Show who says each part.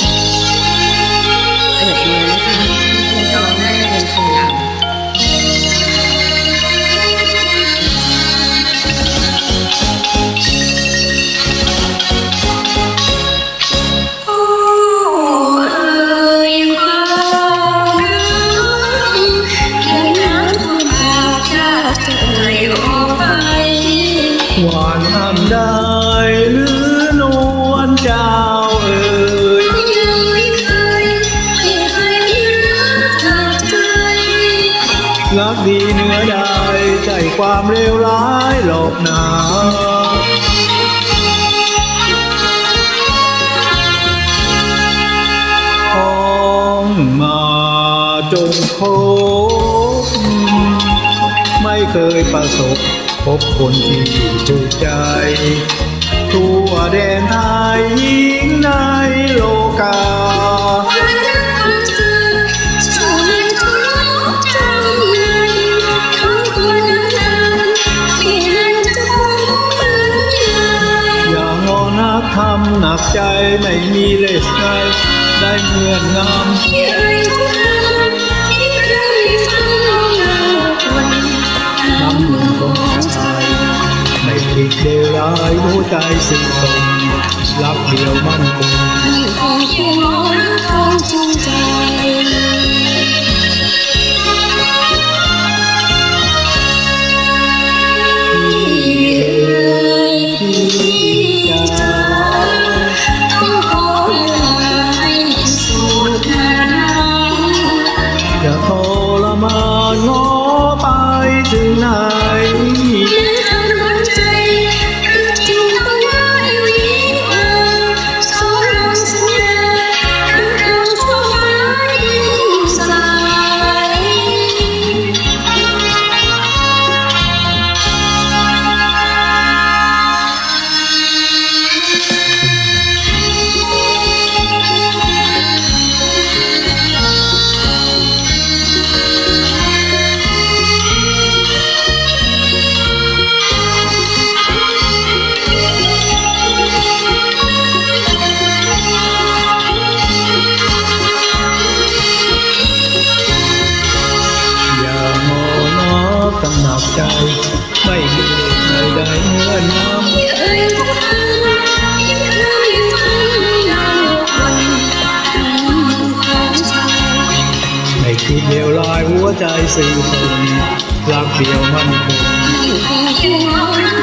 Speaker 1: เรั
Speaker 2: ก
Speaker 3: ดีเนื้อได้ใจความเลวร้ายหลบหนาท้องมาจนครบไม่เคยประสบพบคนที่ถูก ทำ
Speaker 2: หนั
Speaker 3: กใจไม่มีเลสไนได้เหมื
Speaker 2: อนงามน้ำ
Speaker 3: มือของชายไม่ผิดเลวร้ายหัวใจสิ้นตรงรักเดียวมั่นคง
Speaker 2: นั
Speaker 3: กำหนักใจ ไม่มีใดใดเมื่อนงำ
Speaker 2: ที่อ่ยทุกคำที่เคยฟังเราน
Speaker 3: ไม่คิดเลวร้ายหัวใจสื่อคนรักเดียวมันคง
Speaker 2: ยิ่งคงยิ่